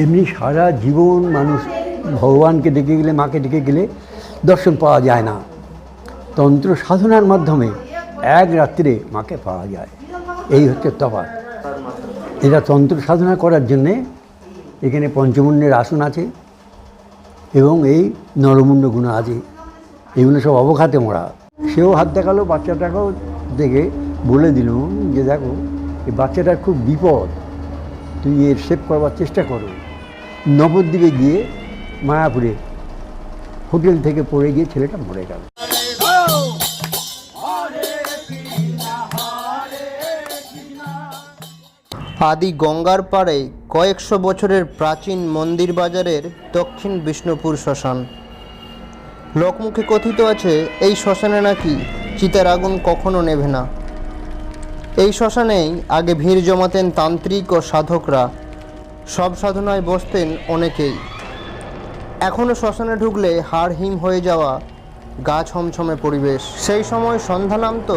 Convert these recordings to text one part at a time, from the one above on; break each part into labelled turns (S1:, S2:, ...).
S1: এমনি সারা জীবন মানুষ ভগবানকে ডেকে গেলে, মাকে ডেকে গেলে দর্শন পাওয়া যায় না। তন্ত্র সাধনার মাধ্যমে এক রাত্রে মাকে পাওয়া যায়। এই হচ্ছে তফাৎ। এটা তন্ত্র সাধনা করার জন্যে এখানে পঞ্চমুণ্ডের আসন আছে এবং এই নরমুণ্ড গুণ আছে। এগুলো সব অবঘাতে মরা সেও হাত দেখাল, বাচ্চাটাকেও দেখে বলে দিল যে দেখো, এই বাচ্চাটার খুব বিপদ। তুই এর সেভ করবার চেষ্টা করো। নবদ্বীপে গিয়ে মায়াপুরে হোটেল থেকে পড়ে গিয়ে ছেলেটা মরে গেল।
S2: আদি গঙ্গার পাড়ে কয়েকশো বছরের প্রাচীন মন্দির বাজারের দক্ষিণ বিষ্ণুপুর শ্মশান। লোকমুখে কথিত আছে, এই শ্মশানে নাকি চিতার আগুন কখনো নেভে না। এই শ্মশানেই আগে ভিড় জমাতেন তান্ত্রিক ও সাধকরা। সব সাধনায় বসতেন অনেকেই। এখনও শ্মশানে ঢুকলে হাড় হিম হয়ে যাওয়া গা ছমছমে পরিবেশ। সেই সময় সন্ধ্যা নামত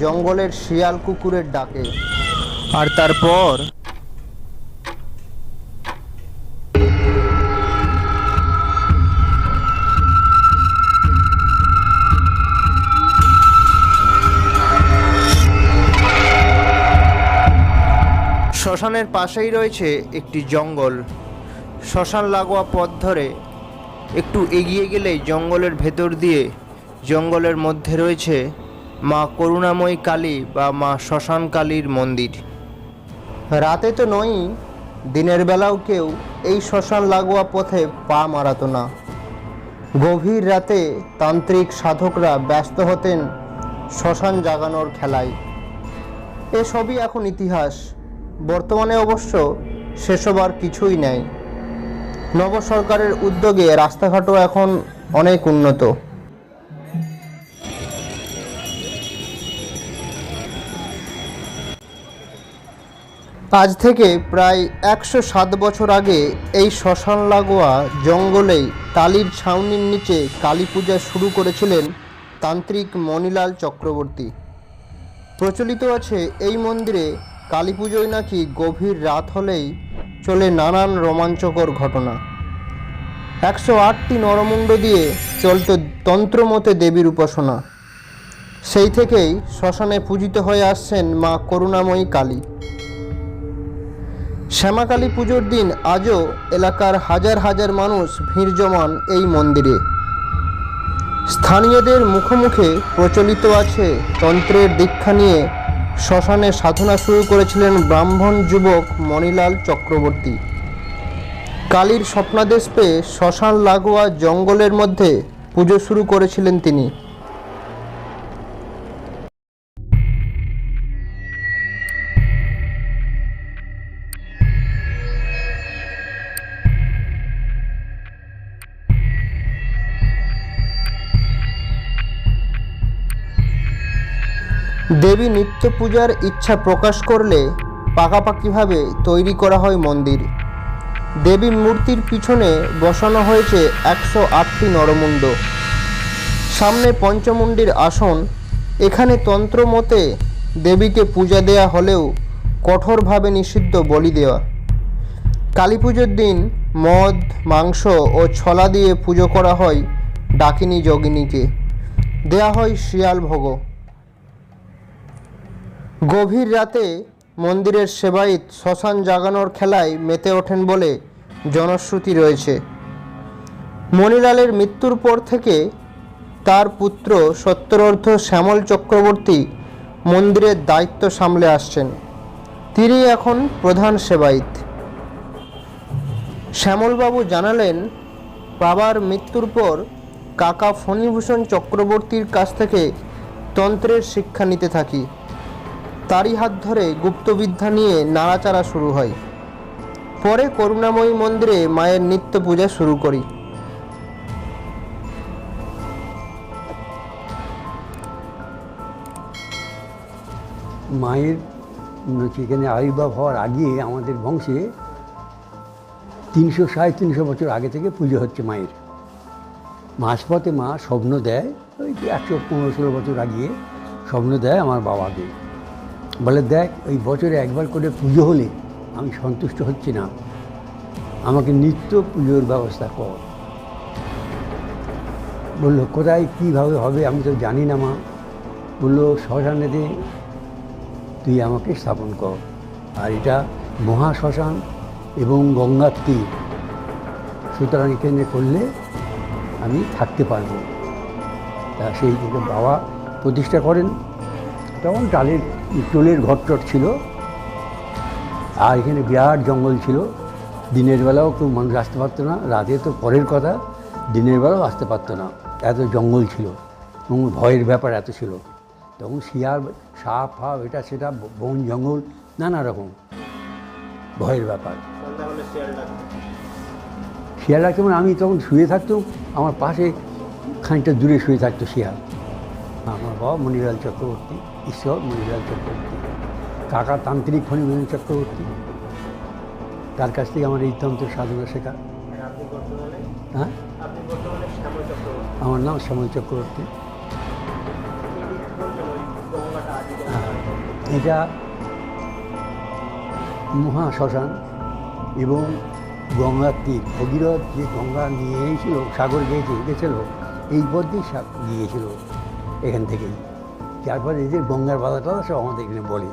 S2: জঙ্গলের শিয়াল কুকুরের ডাকে। আর তারপর? শ্মশানের পাশেই রয়েছে একটি জঙ্গল। শ্মশান লাগোয়া পথ ধরে একটু এগিয়ে গেলেই জঙ্গলের ভেতর দিয়ে জঙ্গলের মধ্যে রয়েছে মা করুণাময়ী কালী বা মা শ্মশান কালীর মন্দির। রাতে তো নয়ই, দিনের বেলাও কেউ এই শ্মশান লাগোয়া পথে পা মারাতো না। গভীর রাতে তান্ত্রিক সাধকরা ব্যস্ত হতেন শ্মশান জাগানোর খেলায়। এসবই এখন ইতিহাস। বর্তমানে অবশ্য সেসব আর কিছুই নেই। নব সরকারের উদ্যোগে রাস্তাঘাটও এখন অনেক উন্নত। আজ থেকে প্রায় একশো সাত বছর আগে এই শ্মশান লাগোয়া জঙ্গলেই টালির ছাউনির নিচে কালী পূজা শুরু করেছিলেন তান্ত্রিক মণিলাল চক্রবর্তী। প্রচলিত আছে এই মন্দিরে কালী পুজোয় নাকি গভীর রাত হলেই চলে নানান রোমাঞ্চকর ঘটনা। একশো আটটি নরমুণ্ড দিয়ে চলত তন্ত্রমতে দেবীর উপাসনা। সেই থেকেই শ্মশানে পূজিত হয়ে আসছেন মা করুণাময়ী কালী। শ্যামাকালী পুজোর দিন আজও এলাকার হাজার হাজার মানুষ ভিড় জমান এই মন্দিরে। স্থানীয়দের মুখে মুখে প্রচলিত আছে তন্ত্রের দীক্ষা নিয়ে শ্মশানে সাধনা শুরু করেছিলেন ব্রাহ্মণ যুবক মণিলাল চক্রবর্তী। কালীর স্বপ্নাদেশ পেয়ে শ্মশান লাগোয়া জঙ্গলের মধ্যে পুজো শুরু করেছিলেন তিনি। দেবী নিত্য পূজার ইচ্ছা প্রকাশ করলে পাকাপাকিভাবে তৈরি করা হয় মন্দির। দেবী মূর্তির পিছনে বসানো হয়েছে একশো আটটি নরমুণ্ড। সামনে পঞ্চমুণ্ডির আসন। এখানে তন্ত্র মতে দেবীকে পূজা দেয়া হলেও কঠোরভাবে নিষিদ্ধ বলি দেওয়া। কালী পুজোর দিন মদ, মাংস ও ছলা দিয়ে পুজো করা হয় ডাকিনী যোগিনীকে। দেয়া হয় শিয়াল ভোগও গভীর রাতে মন্দিরের সেবায়িত শ্মশান জাগানোর খেলায় মেতে ওঠেন বলে জনশ্রুতি রয়েছে। মণিলালের মৃত্যুর পর থেকে তার পুত্র সত্তরর্ধ শ্যামল চক্রবর্তী মন্দিরের দায়িত্ব সামলে আসছেন। তিনি এখন প্রধান সেবায়িত। শ্যামলবাবু জানালেন, বাবার মৃত্যুর পর কাকা ফণীভূষণ চক্রবর্তীর কাছ থেকে তন্ত্রের শিক্ষা নিতে থাকি। তারই হাত ধরে গুপ্তবিদ্যা নিয়ে নাড়াচাড়া শুরু হয়। পরে করুণাময়ী মন্দিরে মায়ের নিত্য পূজা শুরু করি।
S1: মায়ের সেখানে আবির্ভাব হওয়ার আগে আমাদের বংশে তিনশো সাড়ে তিনশো বছর আগে থেকে পুজো হচ্ছে মায়ের। মাঝপথে মা স্বপ্ন দেয়, ওই একশো পনেরো ষোলো বছর আগে স্বপ্ন দেয় আমার বাবাকে। বলে, দেখ, ওই বছরে একবার করে পুজো হলে আমি সন্তুষ্ট হচ্ছি না। আমাকে নিত্য পুজোর ব্যবস্থা কর। বলল, কোথায়, কীভাবে হবে আমি তো জানি না মা। বলল শ্মশানেতে তুই আমাকে স্থাপন কর। আর এটা মহা শ্মশান এবং গঙ্গার তীর। সুতরাং এখানে করলে আমি থাকতে পারব। তা সেই থেকে বাবা প্রতিষ্ঠা করেন। তখন টালের টোলের ঘরটর ছিল। আর এখানে বিরাট জঙ্গল ছিল। দিনের বেলাও কেউ মানুষ আসতে পারতো না, রাতে তো পরের কথা, দিনের বেলাও আসতে পারতো না। এত জঙ্গল ছিল এবং ভয়ের ব্যাপার এত ছিল। তখন শিয়ার সাপ, ফাপ, এটা সেটা, বন, জঙ্গল, নানা রকম ভয়ের ব্যাপার।
S2: শিয়াল
S1: ডাকতে মানে আমি তখন শুয়ে থাকতাম, আমার পাশে খানিকটা দূরে শুয়ে থাকতো শিয়াল। আমার বাবা মণিলাল চক্রবর্তী ঈশ্বর মণিলাল চক্রবর্তী কাকা তান্ত্রিক ফণিমণি চক্রবর্তী। তার কাছ থেকে আমার এই তন্ত্র সাধনা শেখা।
S2: বর্তমানে?
S1: হ্যাঁ? আমার নাম শ্যামল চক্রবর্তী। হ্যাঁ, এটা মহা শ্মশান এবং গঙ্গার তীর। ভগীরথ যে গঙ্গা নিয়ে এসেছিল সাগর গিয়েছে গেছিল এই পথ দিয়ে গিয়েছিল। এখান থেকেই। তারপরে এদের গঙ্গার বাধা টাধা সব আমাদের এখানে বলে।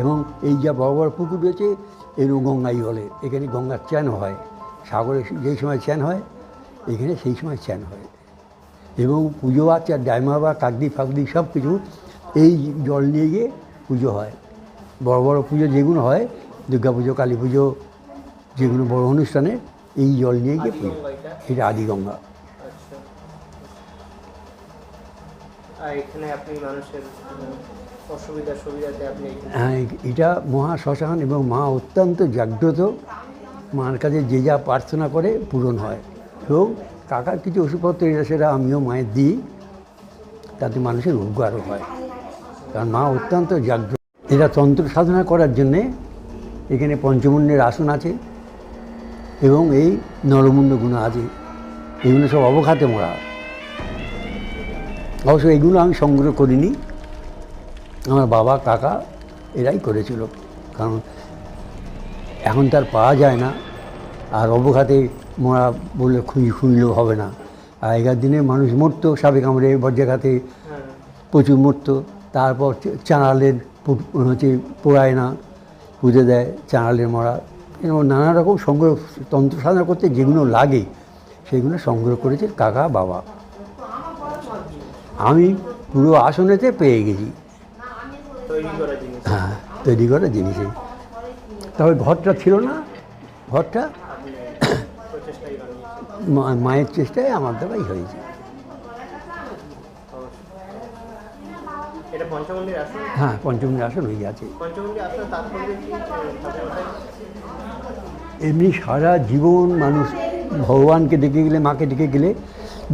S1: এবং এই যা বড় বড় পুকুর রয়েছে, এরও গঙ্গাই বলে। এখানে গঙ্গার চ্যান হয়। সাগরে যেই সময় চ্যান হয়, এখানে সেই সময় চ্যান হয়। এবং পুজো আছে আর ডায়মা বা কাকদি ফাকদি সব কিছু এই জল নিয়ে গিয়ে পুজো হয়। বড় বড় পুজো যেগুলো হয়, দুর্গা পুজো, কালী পুজো, যেগুলো বড় অনুষ্ঠানে, এই জল নিয়ে গিয়ে পুজো এটা আদি গঙ্গা। হ্যাঁ এটা মহা শ্মশান এবং মা অত্যন্ত জাগ্রত। মার কাছে যে যা প্রার্থনা করে পূরণ হয়। এবং কাকার কিছু ওষুধপত্র এটা সেটা আমিও মায়ের দিই। তাতে মানুষের উপকারও হয়। কারণ মা অত্যন্ত জাগ্রত। এটা তন্ত্র সাধনা করার জন্যে এখানে পঞ্চমুণ্ডের আসন আছে এবং এই নরমুণ্ড গুণ আছে। এগুলো সব অবখাতে মরা। অবশ্য এগুলো আমি সংগ্রহ করিনি। আমার বাবা, কাকা এরাই করেছিল। কারণ এখন তার পাওয়া যায় না। আর অবঘাতে মরা বলে খুঁজি খুঁজলেও হবে না। আগেকার দিনে মানুষ মরতো, সাপে কামড়ে, বজ্রাঘাতে প্রচুর মরতো। তারপর চাঁড়ালের হচ্ছে পোড়ায় না পুজো দেয় চাঁড়ালের মরা। এরকম নানা রকম সংগ্রহ, তন্ত্র সাধনা করতে যেগুলো লাগে, সেগুলো সংগ্রহ করেছে কাকা, বাবা। আমি পুরো আসনেতে পেয়ে গেছি। হ্যাঁ তৈরি করা জিনিসে। তবে ঘরটা ছিল না। ঘরটা মায়ের চেষ্টায় আমার দ্বারাই হয়েছে। হ্যাঁ পঞ্চমীর আসন হয়ে
S2: ঠাকুরমশাই?
S1: এমনি সারা জীবন মানুষ ভগবানকে ডেকে গেলে মাকে ডেকে গেলে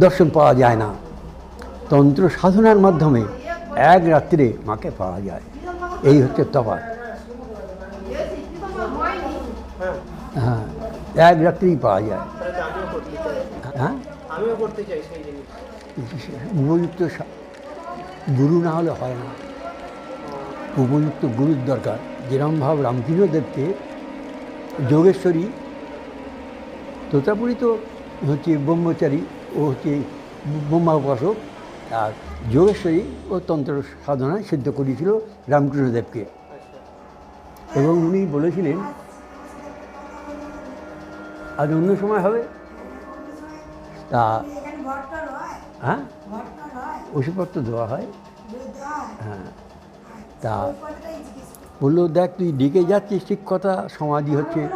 S1: দর্শন পাওয়া যায় না। তন্ত্র সাধনার মাধ্যমে এক রাত্রে মাকে পাওয়া যায়। এই হচ্ছে তফাৎ।
S2: হ্যাঁ
S1: এক রাত্রেই পাওয়া যায়। হ্যাঁ? উপযুক্ত গুরু না হলে হয় না। উপযুক্ত গুরুর দরকার। যেরম ভাব রামকৃষ্ণদেবকে যোগেশ্বরী তোতাপুরি তো হচ্ছে ব্রহ্মচারী ও হচ্ছে ব্রহ্মা উপাসক আর যোগেশ্বরী ও তন্ত্র সাধনায় সিদ্ধ করেছিল রামকৃষ্ণদেবকে। এবং উনি বলেছিলেন আজ অন্য সময় হবে? তা হ্যাঁ? ওষুধপত্র দেওয়া হয়। হ্যাঁ। তা বলল দেখ তুই ডেকে যাচ্ছিস ঠিক কথা সমাধি হচ্ছে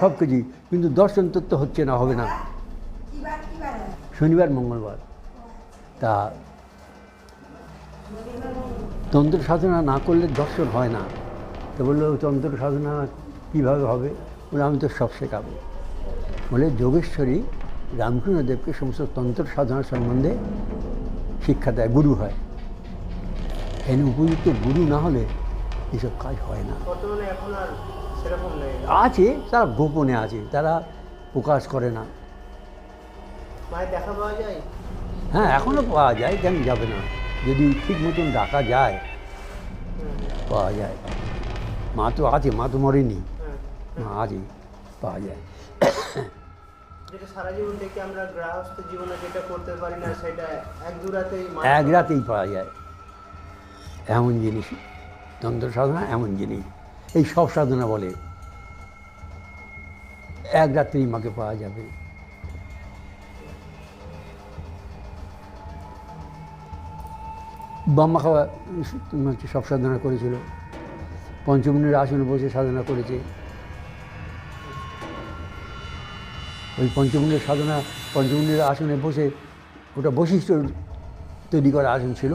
S1: সব কিছুই কিন্তু দর্শন তোর তো হচ্ছে না হবে না। শনিবার মঙ্গলবার। তা তন্ত্র সাধনা না করলে দর্শন হয় না। তো বলল তন্ত্র সাধনা কীভাবে হবে? বলে আমি তো সব শেখাবো। বলে যোগেশ্বরী রামকৃষ্ণদেবকে সমস্ত তন্ত্র সাধনা সম্বন্ধে শিক্ষা দেয় গুরু হয়। এখানে উপযুক্ত গুরু না হলে এসব কাজ হয় না। আছে তারা গোপনে আছে তারা প্রকাশ করে না।
S2: দেখা পাওয়া যায়?
S1: হ্যাঁ এখনও পাওয়া যায় কেন যাবে না? যদি ঠিক মতন ডাকা যায় পাওয়া যায়। মা তো আছে মা তো মরেনি।
S2: মা
S1: আছে পাওয়া যায়।
S2: যেটা সারা জীবন দেখে আমরা গৃহস্থ জীবনে যেটা করতে পারি না সেটা এক দু রাতেই
S1: এক রাতেই পাওয়া যায়। এমন জিনিস তন্ত্র সাধনা এমন জিনিস। এই সব সাধনা বলে এক রাত্রেই মাকে পাওয়া যাবে। বাম্মা খাওয়া সব সাধনা করেছিল। পঞ্চমুনির আসনে বসে সাধনা করেছে। ওই পঞ্চমুনির সাধনা পঞ্চমুনির আসনে বসে ওটা বৈশিষ্ট্য তৈরি করা আসন ছিল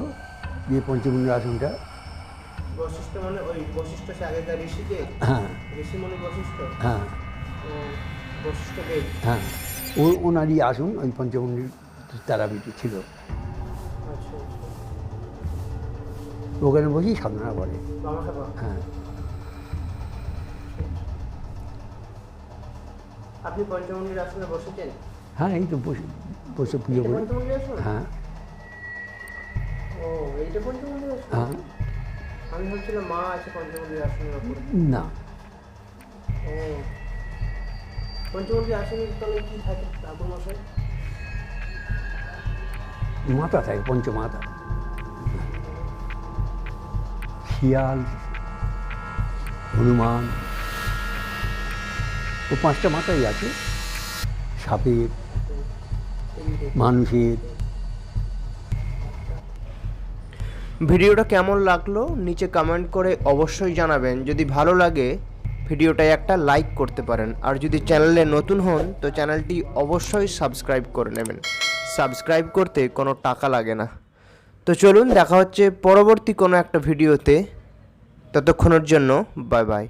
S1: যে পঞ্চমুনির আসনটা।
S2: মানে
S1: হ্যাঁ। হ্যাঁ। হ্যাঁ। ওনারই আসন ওই পঞ্চমুনির তারাপীঠে ছিল। ওখানে বসেই সাধনা করে। হ্যাঁ।
S2: আপনি পঞ্চমন্দির বসেছেন?
S1: হ্যাঁ এই তো বসে বসে পুজো করে। হ্যাঁ। হ্যাঁ।
S2: আমি ভাবছিলাম মা আছে পঞ্চমন্দির আসনের
S1: না।
S2: ও। পঞ্চমন্দির আসনের তলে কি থাকে? ঠাকুর মশাই
S1: মাথা থাকে পঞ্চমাতা শিয়াল হনুমান, ও পাঁচটা মাথাই আছে। সাপের, মানুষের।
S2: ভিডিওটা কেমন লাগল নিচে কমেন্ট করে অবশ্যই জানাবেন। যদি ভালো লাগে, ভিডিওটায় একটা লাইক করতে পারেন। আর যদি চ্যানেলে নতুন হন, তো চ্যানেলটি অবশ্যই সাবস্ক্রাইব করে নেবেন। সাবস্ক্রাইব করতে কোনো টাকা লাগে না। তো চলুন দেখা হচ্ছে পরবর্তী কোনো একটা ভিডিওতে। ততক্ষণের জন্য বাই বাই